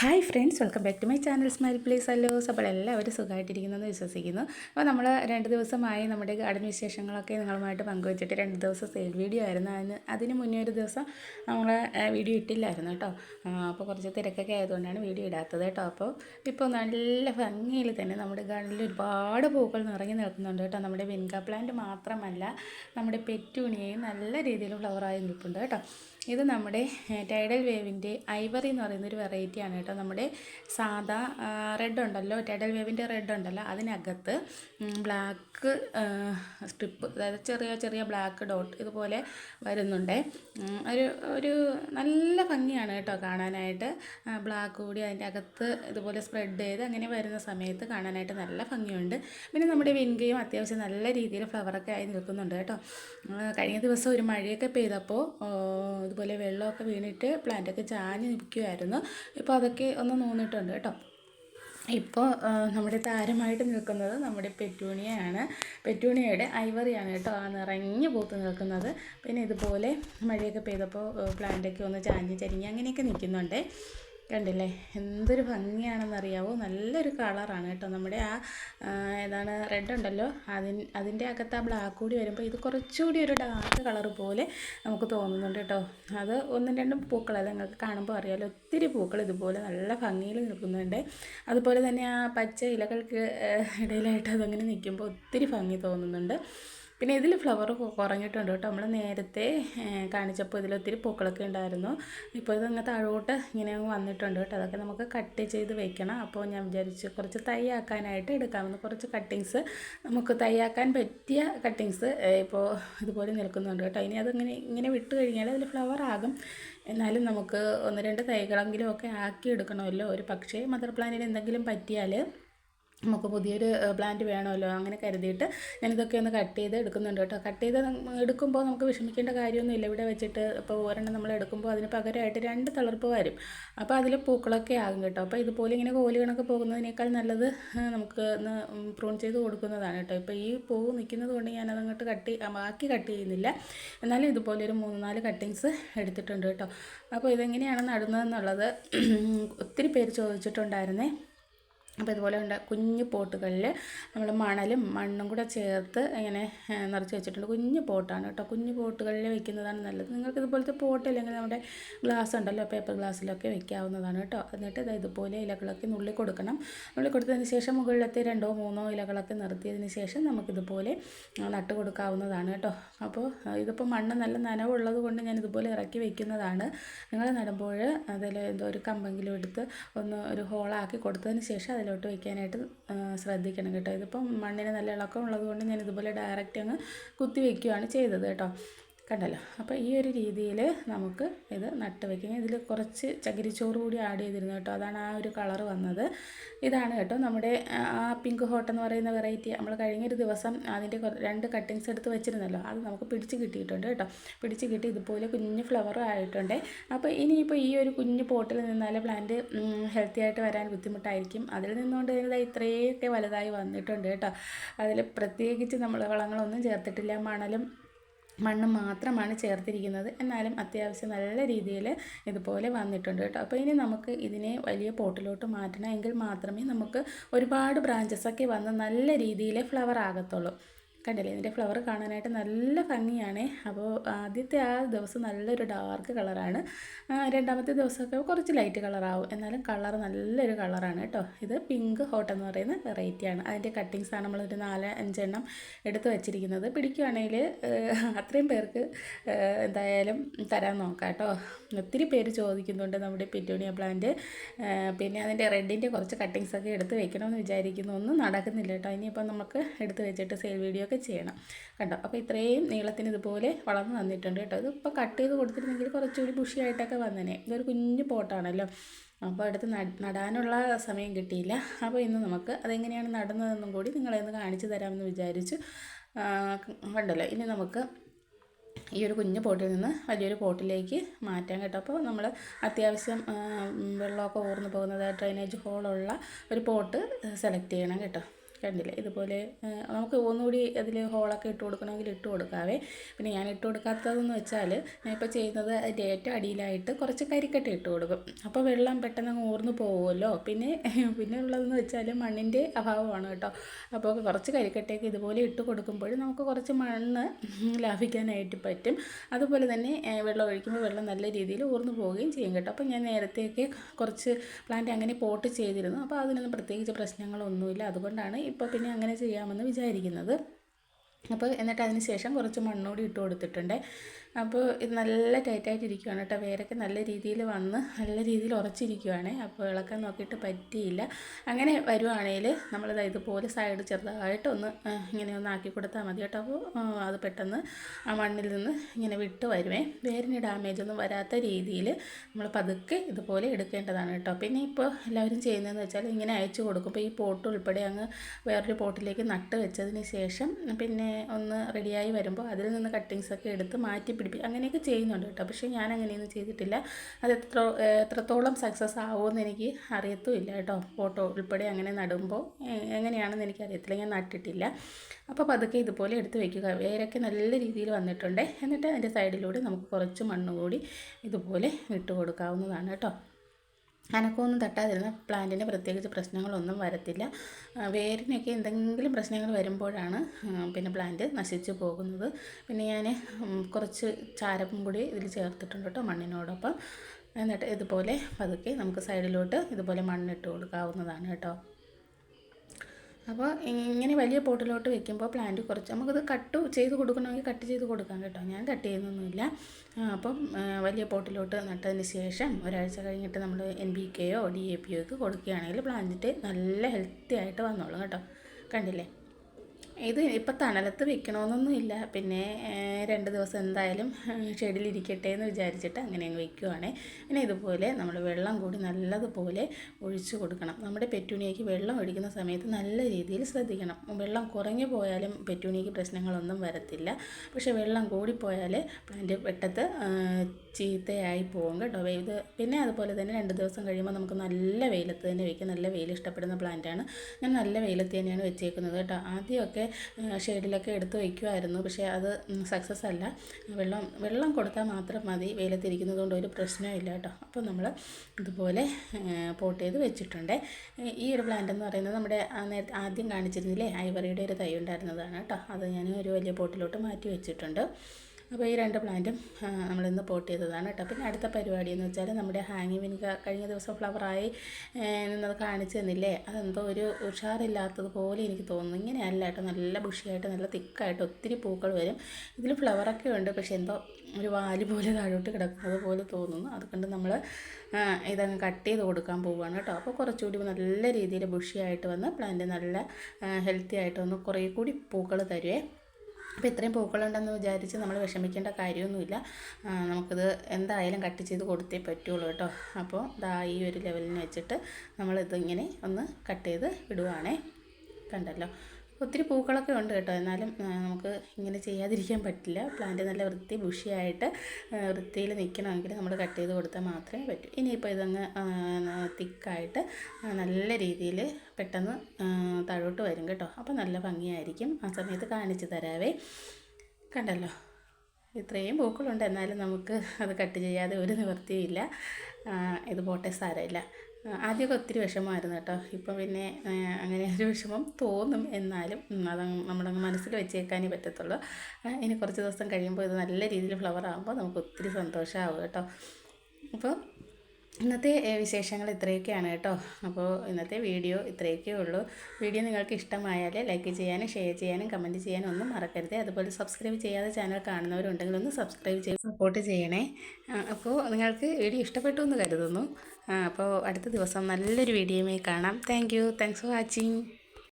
Hi friends welcome back to my channel smile please അല്ലോസ് അപ്പോൾ എല്ലാവരും സുഖമായിട്ടിരിക്കുന്നെന്ന് വിശ്വസിക്കുന്നു. അപ്പോൾ നമ്മൾ രണ്ട് ദിവസമായി നമ്മുടെ ഗാർഡൻ വിശേഷങ്ങളൊക്കെ നിങ്ങളുമായിട്ട് പങ്കുവച്ചിട്ട് രണ്ട് ദിവസം സെയിൽ വീഡിയോ ആയിരുന്നു. അതിന് അതിന് മുന്നേ ഒരു ദിവസം നമ്മൾ വീഡിയോ ഇട്ടില്ലായിരുന്നു കേട്ടോ. അപ്പോൾ കുറച്ച് തിരക്കൊക്കെ ആയതുകൊണ്ടാണ് വീഡിയോ ഇടാത്തത് കേട്ടോ. അപ്പോൾ ഇപ്പോൾ നല്ല ഭംഗിയിൽ തന്നെ നമ്മുടെ ഗാർഡനിൽ ഒരുപാട് പൂക്കൾ നിറഞ്ഞു നിൽക്കുന്നുണ്ട് കേട്ടോ. നമ്മുടെ വെൻക പ്ലാന്റ് മാത്രമല്ല നമ്മുടെ പെറ്റുണിയെയും നല്ല രീതിയിൽ ഫ്ലവറായി നിൽക്കുന്നുണ്ട് കേട്ടോ. ഇത് നമ്മുടെ ടൈഡൽ വേവിന്റെ ഐവറി എന്ന് പറയുന്ന ഒരു വെറൈറ്റിയാണ് കേട്ടോ. നമ്മുടെ സാധാ റെഡ് ഉണ്ടല്ലോ ടൈഡൽ വേവിന്റെ റെഡ് ഉണ്ടല്ലോ അതിനകത്ത് ബ്ലാക്ക് സ്ട്രിപ്പ് അതായത് ചെറിയ ചെറിയ ബ്ലാക്ക് ഡോട്ട് ഇതുപോലെ വരുന്നുണ്ട്. ഒരു ഒരു നല്ല ഭംഗിയാണ് കേട്ടോ കാണാനായിട്ട്. ബ്ലാക്ക് കൂടി അതിന്റെ അകത്ത് ഇതുപോലെ സ്പ്രെഡ് ചെയ്ത് അങ്ങനെ വരുന്ന സമയത്ത് കാണാനായിട്ട് നല്ല ഭംഗിയുണ്ട്. പിന്നെ നമ്മുടെ വിൻകയും അത്യാവശ്യം നല്ല രീതിയിൽ ഫ്ലവറൊക്കെ ആയി നിൽക്കുന്നുണ്ട് കേട്ടോ. കഴിഞ്ഞ ദിവസം ഒരു മഴയൊക്കെ പെയ്തപ്പോൾ ഇതുപോലെ വെള്ളമൊക്കെ വീണിട്ട് പ്ലാന്റൊക്കെ ചാഞ്ഞ് നിൽക്കുമായിരുന്നു ഇപ്പോൾ അതൊക്കെ ഒന്ന് നോന്നിട്ടുണ്ട് കേട്ടോ. ഇപ്പോൾ നമ്മുടെ താരമായിട്ട് നിൽക്കുന്നത് നമ്മുടെ പെറ്റൂണിയയാണ് പെറ്റൂണിയയുടെ ഐവറിയാണ് കേട്ടോ ആ നിറഞ്ഞു പൂത്ത് നിൽക്കുന്നത്. പിന്നെ ഇതുപോലെ മഴയൊക്കെ പെയ്തപ്പോൾ പ്ലാന്റൊക്കെ ഒന്ന് ചാഞ്ഞ് ചരിഞ്ഞ് അങ്ങനെയൊക്കെ നിൽക്കുന്നുണ്ട്. കണ്ടില്ലേ? എന്തൊരു ഭംഗിയാണെന്നറിയാവോ? നല്ലൊരു കളറാണ് കേട്ടോ. നമ്മുടെ ആ ഏതാണ് റെഡ് ഉണ്ടല്ലോ? അതിൻ അതിന്റെ അകത്ത് ആ ബ്ലാക്ക് കൂടി വരുമ്പോൾ ഇത് കുറച്ചുകൂടി ഒരു ഡാർക്ക് കളർ പോലെ നമുക്ക് തോന്നുന്നുണ്ട് കേട്ടോ. അത് ഒന്നും രണ്ടും പൂക്കളല്ല നിങ്ങൾക്ക് കാണുമ്പോൾ അറിയാമല്ലോ ഒത്തിരി പൂക്കൾ ഇതുപോലെ നല്ല ഭംഗിയിൽ നിൽക്കുന്നുണ്ട്. അതുപോലെ തന്നെ ആ പച്ച ഇലകൾക്ക് ഇടയിലായിട്ട് അതങ്ങനെ നിൽക്കുമ്പോൾ ഒത്തിരി ഭംഗി തോന്നുന്നുണ്ട്. പിന്നെ ഇതിൽ ഫ്ലവർ കുറഞ്ഞിട്ടുണ്ട് കേട്ടോ. നമ്മൾ നേരത്തെ കാണിച്ചപ്പോൾ ഇതിലൊത്തിരി പൂക്കളൊക്കെ ഉണ്ടായിരുന്നു. ഇപ്പോൾ ഇതങ്ങ് താഴോട്ട് ഇങ്ങനെ വന്നിട്ടുണ്ട് കേട്ടോ. അതൊക്കെ നമുക്ക് കട്ട് ചെയ്ത് വെക്കണം. അപ്പോൾ ഞാൻ വിചാരിച്ചു കുറച്ച് തൈയാക്കാനായിട്ട് എടുക്കാമെന്ന്. കുറച്ച് കട്ടിങ്സ് നമുക്ക് തൈയാക്കാൻ പറ്റിയ കട്ടിങ്സ് ഇപ്പോൾ ഇതുപോലെ നിൽക്കുന്നുണ്ട് കേട്ടോ. ഇനി അതിങ്ങനെ ഇങ്ങനെ വിട്ട് കഴിഞ്ഞാൽ അതിൽ ഫ്ലവർ ആകും. എന്നാലും നമുക്ക് ഒന്ന് രണ്ട് തൈകളെങ്കിലും ഒക്കെ ആക്കി എടുക്കണമല്ലോ ഒരു പക്ഷേ മദർ പ്ലാന്റിന് എന്തെങ്കിലും പറ്റിയാൽ നമുക്ക് പുതിയൊരു പ്ലാന്റ് വേണമല്ലോ. അങ്ങനെ കരുതിയിട്ട് ഞാനിതൊക്കെ ഒന്ന് കട്ട് ചെയ്ത് എടുക്കുന്നുണ്ട് കേട്ടോ. കട്ട് ചെയ്ത് എടുക്കുമ്പോൾ നമുക്ക് വിഷമിക്കേണ്ട കാര്യമൊന്നുമില്ല. ഇവിടെ വെച്ചിട്ട് ഇപ്പോൾ ഒരെണ്ണം നമ്മൾ എടുക്കുമ്പോൾ അതിന് പകരമായിട്ട് രണ്ട് തളർപ്പ് വരും. അപ്പോൾ അതിൽ പൂക്കളൊക്കെ ആകും കേട്ടോ. അപ്പോൾ ഇതുപോലെ ഇങ്ങനെ കോലി കണക്ക് പോകുന്നതിനേക്കാൾ നല്ലത് നമുക്ക് ഒന്ന് പ്രൂൺ ചെയ്ത് കൊടുക്കുന്നതാണ് കേട്ടോ. ഇപ്പോൾ ഈ പൂവ് നിൽക്കുന്നത് കൊണ്ട് ഞാനത് അങ്ങോട്ട് കട്ട് ബാക്കി കട്ട് ചെയ്യുന്നില്ല. എന്നാലും ഇതുപോലെ ഒരു മൂന്ന് നാല് കട്ടിങ്സ് എടുത്തിട്ടുണ്ട് കേട്ടോ. അപ്പോൾ ഇതെങ്ങനെയാണ് നടുന്നതെന്നുള്ളത് ഒത്തിരി പേര് ചോദിച്ചിട്ടുണ്ടായിരുന്നേ. അപ്പോൾ ഇതുപോലെ ഉണ്ട കുഞ്ഞു പോട്ടുകളിൽ നമ്മൾ മണലും മണ്ണും കൂടെ ചേർത്ത് ഇങ്ങനെ നിറച്ച് വെച്ചിട്ടുണ്ട്. കുഞ്ഞു പോട്ടാണ് കേട്ടോ. കുഞ്ഞു പോട്ടുകളിൽ വെക്കുന്നതാണ് നല്ലത്. നിങ്ങൾക്ക് ഇതുപോലത്തെ പോട്ട് അല്ലെങ്കിൽ നമ്മുടെ ഗ്ലാസ് ഉണ്ടല്ലോ പേപ്പർ ഗ്ലാസ്സിലൊക്കെ വെക്കാവുന്നതാണ് കേട്ടോ. എന്നിട്ട് ഇത് ഇതുപോലെ ഇലകളൊക്കെ നുള്ളി കൊടുക്കണം. നുള്ളി കൊടുത്തതിന് ശേഷം മുകളിലത്തെ രണ്ടോ മൂന്നോ ഇലകളൊക്കെ നിർത്തിയതിന് ശേഷം നമുക്കിതുപോലെ നട്ട് കൊടുക്കാവുന്നതാണ് കേട്ടോ. അപ്പോൾ ഇതിപ്പോൾ മണ്ണ് നല്ല നനവുള്ളത് കൊണ്ട് ഞാൻ ഇതുപോലെ ഇറക്കി വെക്കുന്നതാണ്. നിങ്ങൾ നടുമ്പോൾ അതിൽ എന്തോ ഒരു കമ്പെങ്കിലും എടുത്ത് ഒന്ന് ഒരു ഹോളാക്കി കൊടുത്തതിന് ശേഷം അതിലോട്ട് വെക്കാനായിട്ട് ശ്രദ്ധിക്കണം കേട്ടോ. ഇതിപ്പം മണ്ണിന് നല്ല ഇളക്കം ഉള്ളതുകൊണ്ട് ഞാൻ ഇതുപോലെ ഡയറക്റ്റ് അങ്ങ് കുത്തി വെക്കുകയാണ് ചെയ്തത് കേട്ടോ. കണ്ടല്ലോ. അപ്പോൾ ഈ ഒരു രീതിയിൽ നമുക്ക് ഇത് നട്ട് വെക്കുക ഇതിൽ കുറച്ച് ചകിരിച്ചോറ് കൂടി ആഡ് ചെയ്തിരുന്നു കേട്ടോ. അതാണ് ആ ഒരു കളർ വന്നത്. ഇതാണ് കേട്ടോ നമ്മുടെ ആ, ആ പിങ്ക് ഹോട്ട് എന്ന് പറയുന്ന വെറൈറ്റി. നമ്മൾ കഴിഞ്ഞൊരു ദിവസം അതിന്റെ രണ്ട് കട്ടിങ്സ് എടുത്ത് വെച്ചിരുന്നല്ലോ. അത് നമുക്ക് പിടിച്ച് കിട്ടിയിട്ടുണ്ട് കേട്ടോ. പിടിച്ച് കിട്ടി ഇതുപോലെ കുഞ്ഞ് ഫ്ലവർ ആയിട്ടുണ്ട്. അപ്പോൾ ഇനിയിപ്പോൾ ഈ ഒരു കുഞ്ഞ് പോട്ടിൽ നിന്നാൽ പ്ലാന്റ് ഹെൽത്തി ആയിട്ട് വരാൻ ബുദ്ധിമുട്ടായിരിക്കും. അതിൽ നിന്നുകൊണ്ട് ഇതാ ഇത്രയൊക്കെ വലുതായി വന്നിട്ടുണ്ട് കേട്ടോ. അതിൽ പ്രത്യേകിച്ച് നമ്മൾ വളങ്ങളൊന്നും ചേർത്തിട്ടില്ല. മണലും മണ്ണ് മാത്രമാണ് ചേർത്തിരിക്കുന്നത്. എന്നാലും അത്യാവശ്യം നല്ല രീതിയിൽ ഇതുപോലെ വന്നിട്ടുണ്ട് കേട്ടോ. അപ്പോൾ ഇനി നമുക്ക് ഇതിനെ വലിയ പോട്ടിലോട്ട് മാറ്റണമെങ്കിൽ മാത്രമേ നമുക്ക് ഒരുപാട് ബ്രാഞ്ചസ് ഒക്കെ വന്ന് നല്ല രീതിയിൽ ഫ്ലവർ ആകത്തുള്ളൂ. കണ്ടില്ലേ? ഇതിന്റെ ഫ്ലവർ കാണാനായിട്ട് നല്ല ഭംഗിയാണ്. അപ്പോൾ ആദ്യത്തെ ആ ദിവസം നല്ലൊരു ഡാർക്ക് കളറാണ് രണ്ടാമത്തെ ദിവസമൊക്കെ കുറച്ച് ലൈറ്റ് കളറാവും എന്നാലും കളർ നല്ലൊരു കളറാണ് കേട്ടോ ഇത് പിങ്ക് ഹോട്ട് എന്ന് പറയുന്ന വെറൈറ്റിയാണ് അതിന്റെ കട്ടിങ്സാണ് നമ്മളൊരു നാല് അഞ്ചെണ്ണം എടുത്ത് വെച്ചിരിക്കുന്നത്. പിടിക്കുകയാണെങ്കിൽ അത്രയും പേർക്ക് എന്തായാലും തരാൻ നോക്കാം കേട്ടോ ഒത്തിരി പേര് ചോദിക്കുന്നുണ്ട് നമ്മുടെ പിറ്റോണിയ പ്ലാന്റ് പിന്നെ അതിന്റെ റെഡിന്റെ കുറച്ച് കട്ടിങ്സൊക്കെ എടുത്ത് വെക്കണമെന്ന് വിചാരിക്കുന്നു. ഒന്നും നടക്കുന്നില്ല കേട്ടോ ഇനിയിപ്പോൾ നമുക്ക് എടുത്ത് വെച്ചിട്ട് സെയിൽ വീഡിയോ ഒക്കെ ചെയ്യണം. കണ്ടോ? അപ്പോൾ ഇത്രയും നീളത്തിന് ഇതുപോലെ വളർന്ന് വന്നിട്ടുണ്ട് കേട്ടോ. ഇതിപ്പോൾ കട്ട് ചെയ്ത് കൊടുത്തിരുന്നെങ്കിൽ കുറച്ചുകൂടി ബുഷിയായിട്ടൊക്കെ വന്നേനെ. ഇതൊരു കുഞ്ഞു പോട്ടാണല്ലോ. അപ്പോൾ അടുത്ത് നടാനുള്ള സമയം കിട്ടിയില്ല. അപ്പോൾ ഇന്ന് നമുക്ക് അതെങ്ങനെയാണ് നടന്നതെന്നും കൂടി നിങ്ങളെ ഒന്ന് കാണിച്ചു തരാമെന്ന് വിചാരിച്ചു. കണ്ടല്ലോ? ഇനി നമുക്ക് ഈ ഒരു കുഞ്ഞു പോട്ടിൽ നിന്ന് വലിയൊരു പോട്ടിലേക്ക് മാറ്റാൻ കേട്ടോ. അപ്പോൾ നമ്മൾ അത്യാവശ്യം വെള്ളമൊക്കെ ഊർന്നു പോകുന്നത് ഡ്രൈനേജ് ഹോളുള്ള ഒരു പോട്ട് സെലക്ട് ചെയ്യണം കേട്ടോ. കണ്ടില്ലേ? ഇതുപോലെ നമുക്ക് ഒന്നുകൂടി അതിൽ ഹോളൊക്കെ ഇട്ട് കൊടുക്കണമെങ്കിൽ ഇട്ട് കൊടുക്കാവേ. പിന്നെ ഞാൻ ഇട്ട് കൊടുക്കാത്തതെന്ന് വെച്ചാൽ ഞാൻ ഇപ്പോൾ ചെയ്യുന്നത് അതിന്റെ ഏറ്റവും അടിയിലായിട്ട് കുറച്ച് കരിക്കട്ട ഇട്ട് കൊടുക്കും. അപ്പോൾ വെള്ളം പെട്ടെന്ന് അങ്ങ് ഊർന്ന് പോകുമല്ലോ പിന്നെ പിന്നെ ഉള്ളതെന്ന് വെച്ചാൽ മണ്ണിന്റെ അഭാവമാണ് കേട്ടോ. അപ്പോൾ കുറച്ച് കരിക്കട്ടയൊക്കെ ഇതുപോലെ ഇട്ട് കൊടുക്കുമ്പോൾ നമുക്ക് കുറച്ച് മണ്ണ് ലാഭിക്കാനായിട്ട് പറ്റും. അതുപോലെ തന്നെ വെള്ളം ഒഴിക്കുമ്പോൾ വെള്ളം നല്ല രീതിയിൽ ഊർന്നു പോവുകയും ചെയ്യും കേട്ടോ. അപ്പോൾ ഞാൻ നേരത്തെയൊക്കെ കുറച്ച് പ്ലാന്റ് അങ്ങനെ പോട്ട് ചെയ്തിരുന്നു. അപ്പോൾ അതിനൊന്നും പ്രത്യേകിച്ച് പ്രശ്നങ്ങളൊന്നുമില്ല. അതുകൊണ്ടാണ് ഇപ്പോൾ പിന്നെ അങ്ങനെ ചെയ്യാമെന്ന് വിചാരിക്കുന്നത്. അപ്പോൾ എന്നിട്ട് അതിന് ശേഷം കുറച്ച് മണ്ണൂടി ഇട്ട് കൊടുത്തിട്ടുണ്ട്. അപ്പോൾ ഇത് നല്ല ടൈറ്റായിട്ട് ഇരിക്കുകയാണ് കേട്ടോ. വേരൊക്കെ നല്ല രീതിയിൽ വന്ന് നല്ല രീതിയിൽ ഉറച്ചിരിക്കുകയാണ് അപ്പോൾ ഇളക്കാൻ നോക്കിയിട്ട് പറ്റിയില്ല. അങ്ങനെ വരുവാണെങ്കിൽ നമ്മളിത് ഇതുപോലെ സൈഡ് ചെറുതായിട്ട് ഒന്ന് ഇങ്ങനെ ഒന്ന് ആക്കി കൊടുത്താൽ മതി കേട്ടോ. അപ്പോൾ അത് പെട്ടെന്ന് ആ മണ്ണിൽ നിന്ന് ഇങ്ങനെ വിട്ട് വരുമേ വേരിന് ഡാമേജ് ഒന്നും വരാത്ത രീതിയിൽ നമ്മൾ പതുക്കെ ഇതുപോലെ എടുക്കേണ്ടതാണ് കേട്ടോ. പിന്നെ ഇപ്പോൾ എല്ലാവരും ചെയ്യുന്നതെന്ന് വെച്ചാൽ ഇങ്ങനെ അയച്ചു കൊടുക്കും. ഇപ്പോൾ ഈ പോട്ട് ഉൾപ്പെടെ അങ്ങ് വേറൊരു പോട്ടിലേക്ക് നട്ട് വെച്ചതിന് ശേഷം പിന്നെ ഒന്ന് റെഡിയായി വരുമ്പോൾ അതിൽ നിന്ന് കട്ടിങ്സൊക്കെ എടുത്ത് മാറ്റി പിടിപ്പിക്കും. അങ്ങനെയൊക്കെ ചെയ്യുന്നുണ്ട് കേട്ടോ. പക്ഷേ ഞാൻ അങ്ങനെയൊന്നും ചെയ്തിട്ടില്ല. അത് എത്ര എത്രത്തോളം സക്സസ് ആവുമെന്ന് എനിക്ക് അറിയത്തുമില്ല കേട്ടോ. ഫോട്ടോ ഉൾപ്പെടെ അങ്ങനെ നടുമ്പോൾ എങ്ങനെയാണെന്ന് എനിക്ക് അറിയത്തില്ല ഞാൻ നട്ടിട്ടില്ല. അപ്പോൾ പതുക്കെ ഇതുപോലെ എടുത്ത് വയ്ക്കുക. വേരൊക്കെ നല്ല രീതിയിൽ വന്നിട്ടുണ്ട്. എന്നിട്ട് അതിന്റെ സൈഡിലൂടെ നമുക്ക് കുറച്ച് മണ്ണ് കൂടി ഇതുപോലെ ഇട്ട് കൊടുക്കാവുന്നതാണ് കേട്ടോ. അനക്കമൊന്നും തട്ടാതിരുന്ന പ്ലാന്റിന് പ്രത്യേകിച്ച് പ്രശ്നങ്ങളൊന്നും വരത്തില്ല. വേരിനൊക്കെ എന്തെങ്കിലും പ്രശ്നങ്ങൾ വരുമ്പോഴാണ് പിന്നെ പ്ലാന്റ് നശിച്ചു പോകുന്നത്. പിന്നെ ഞാൻ കുറച്ച് ചാരപ്പും കൂടി ഇതിൽ ചേർത്തിട്ടുണ്ട് കേട്ടോ മണ്ണിനോടൊപ്പം. എന്നിട്ട് ഇതുപോലെ പതുക്കെ നമുക്ക് സൈഡിലോട്ട് ഇതുപോലെ മണ്ണിട്ട് കൊടുക്കാവുന്നതാണ് കേട്ടോ. അപ്പോൾ ഇങ്ങനെ വലിയ പോട്ടിലോട്ട് വെക്കുമ്പോൾ പ്ലാന്റ് കുറച്ച് നമുക്കത് കട്ട് ചെയ്ത് കൊടുക്കണമെങ്കിൽ കട്ട് ചെയ്ത് കൊടുക്കാം കേട്ടോ. ഞാൻ കട്ട് ചെയ്യുന്നൊന്നുമില്ല. അപ്പം വലിയ പോട്ടിലോട്ട് നട്ടതിന് ശേഷം ഒരാഴ്ച കഴിഞ്ഞിട്ട് നമ്മൾ എൻ ബി കെയോ ഡി എ പിയോ ഒക്കെ കൊടുക്കുകയാണെങ്കിൽ പ്ലാന്റ് നല്ല ഹെൽത്തി ആയിട്ട് വന്നോളും കേട്ടോ. കണ്ടില്ലേ? ഇത് ഇപ്പം തണലത്ത് വെക്കണമെന്നൊന്നുമില്ല പിന്നെ രണ്ട് ദിവസം എന്തായാലും ഷെഡിലിരിക്കട്ടെ എന്ന് വിചാരിച്ചിട്ട് അങ്ങനെ അങ്ങ് വെക്കുവാണേ. പിന്നെ ഇതുപോലെ നമ്മൾ വെള്ളം കൂടി നല്ലതുപോലെ ഒഴിച്ചു കൊടുക്കണം. നമ്മുടെ പെറ്റൂണിയയ്ക്ക് വെള്ളം ഒഴിക്കുന്ന സമയത്ത് നല്ല രീതിയിൽ ശ്രദ്ധിക്കണം. വെള്ളം കുറഞ്ഞു പോയാലും പെറ്റൂണിയയ്ക്ക് പ്രശ്നങ്ങളൊന്നും വരത്തില്ല. പക്ഷേ വെള്ളം കൂടിപ്പോയാൽ പ്ലാന്റ് പെട്ടത്ത് ചീത്തയായി പോകും കേട്ടോ. വെയിത് പിന്നെ അതുപോലെ തന്നെ രണ്ട് ദിവസം കഴിയുമ്പോൾ നമുക്ക് നല്ല വെയിലത്ത് തന്നെ വെക്കാം. നല്ല വെയിൽ ഇഷ്ടപ്പെടുന്ന പ്ലാന്റാണ്. ഞാൻ നല്ല വെയിലത്ത് തന്നെയാണ് വെച്ചേക്കുന്നത് കേട്ടോ. ആദ്യമൊക്കെ ഷെയ്ഡിലൊക്കെ എടുത്ത് വയ്ക്കുമായിരുന്നു പക്ഷേ അത് സക്സസ് അല്ല. വെള്ളം വെള്ളം കൊടുത്താൽ മാത്രം മതി. വെയിലത്തിരിക്കുന്നത് കൊണ്ട് ഒരു പ്രശ്നമില്ല കേട്ടോ. അപ്പോൾ നമ്മൾ ഇതുപോലെ പോട്ട് ചെയ്ത് വെച്ചിട്ടുണ്ട്. ഈ ഒരു പ്ലാന്റ് എന്ന് പറയുന്നത് നമ്മുടെ നേരത്തെ ആദ്യം കാണിച്ചിരുന്നില്ലേ? ഐവറിയുടെ ഒരു തൈ ഉണ്ടായിരുന്നതാണ് കേട്ടോ. അത് ഞാൻ ഒരു വലിയ പോട്ടിലോട്ട് മാറ്റി വെച്ചിട്ടുണ്ട്. അപ്പോൾ ഈ രണ്ട് പ്ലാന്റും നമ്മളിന്ന് പോട്ട് ചെയ്തതാണ് കേട്ടോ. പിന്നെ അടുത്ത പരിപാടി എന്ന് വെച്ചാൽ നമ്മുടെ ഹാങ്ങി വിനിക കഴിഞ്ഞ ദിവസം ഫ്ലവറായി നിന്നത് കാണിച്ചു തന്നില്ലേ? അതെന്തോ ഒരു ഉഷാറില്ലാത്തതുപോലെ എനിക്ക് തോന്നുന്നു. ഇങ്ങനെയല്ല കേട്ടോ. നല്ല ബുഷിയായിട്ട് നല്ല തിക്കായിട്ട് ഒത്തിരി പൂക്കൾ വരും. ഇതിൽ ഫ്ലവറൊക്കെ ഉണ്ട്. പക്ഷെ എന്തോ ഒരു വാൽ പോലെ താഴോട്ട് കിടക്കുന്നത് പോലെ തോന്നുന്നു. അതുകൊണ്ട് നമ്മൾ ഇതങ്ങ് കട്ട് ചെയ്ത് കൊടുക്കാൻ പോവുകയാണ് കേട്ടോ. അപ്പോൾ കുറച്ചുകൂടി നല്ല രീതിയിൽ ബുഷിയായിട്ട് വന്ന് പ്ലാന്റ് നല്ല ഹെൽത്തി ആയിട്ട് വന്ന് കുറേ കൂടി പൂക്കൾ തരുവേ. അപ്പോൾ ഇത്രയും പൂക്കളുണ്ടെന്ന് വിചാരിച്ച് നമ്മൾ വിഷമിക്കേണ്ട കാര്യമൊന്നുമില്ല. നമുക്കിത് എന്തായാലും കട്ട് ചെയ്ത് കൊടുത്തേ പറ്റുള്ളൂ കേട്ടോ. അപ്പോൾ ദാ ഈ ഒരു ലെവലിന് വെച്ചിട്ട് നമ്മളിതിങ്ങനെ ഒന്ന് കട്ട് ചെയ്ത് വിടുവാണേ. കണ്ടല്ലോ. ഒത്തിരി പൂക്കളൊക്കെ ഉണ്ട് കേട്ടോ. എന്നാലും നമുക്ക് ഇങ്ങനെ ചെയ്യാതിരിക്കാൻ പറ്റില്ല. പ്ലാന്റ് നല്ല വൃത്തി ബുഷിയായിട്ട് വൃത്തിയിൽ നിൽക്കണമെങ്കിൽ നമ്മൾ കട്ട് ചെയ്ത് കൊടുത്താൽ മാത്രമേ പറ്റൂ. ഇനിയിപ്പോൾ ഇതങ്ങ് തിക്കായിട്ട് നല്ല രീതിയിൽ പെട്ടെന്ന് താഴോട്ട് വരും കേട്ടോ. അപ്പോൾ നല്ല ഭംഗിയായിരിക്കും. ആ സമയത്ത് കാണിച്ചു തരാവേ. കണ്ടല്ലോ? ഇത്രയും പൂക്കളുണ്ട്. എന്നാലും നമുക്ക് അത് കട്ട് ചെയ്യാതെ ഒരു നിവൃത്തിയില്ല ഇത് പോട്ടെ സാരമില്ല. ആദ്യമൊക്കെ ഒത്തിരി വിഷമമായിരുന്നു കേട്ടോ. ഇപ്പം പിന്നെ അങ്ങനെ ഒരു വിഷമം തോന്നും എന്നാലും അത് നമ്മളങ്ങ് മനസ്സിൽ വെച്ചേക്കാനേ പറ്റത്തുള്ളൂ. ഇനി കുറച്ച് ദിവസം കഴിയുമ്പോൾ ഇത് നല്ല രീതിയിൽ ഫ്ലവർ ആകുമ്പോൾ നമുക്ക് ഒത്തിരി സന്തോഷമാവും കേട്ടോ. അപ്പോൾ ഇന്നത്തെ വിശേഷങ്ങൾ ഇത്രയൊക്കെയാണ് കേട്ടോ. അപ്പോൾ ഇന്നത്തെ വീഡിയോ ഇത്രയൊക്കെ ഉള്ളൂ. വീഡിയോ നിങ്ങൾക്ക് ഇഷ്ടമായാൽ ലൈക്ക് ചെയ്യാനും ഷെയർ ചെയ്യാനും കമന്റ് ചെയ്യാനും ഒന്നും മറക്കരുത്. അതുപോലെ സബ്സ്ക്രൈബ് ചെയ്യാതെ ചാനൽ കാണുന്നവരുണ്ടെങ്കിൽ ഒന്ന് സബ്സ്ക്രൈബ് ചെയ്ത് സപ്പോർട്ട് ചെയ്യണേ. അപ്പോൾ നിങ്ങൾക്ക് വീഡിയോ ഇഷ്ടപ്പെട്ടു എന്ന് കരുതുന്നു. അപ്പോൾ അടുത്ത ദിവസം നല്ലൊരു വീഡിയോയുമായി കാണാം. Thank you. Thanks for watching.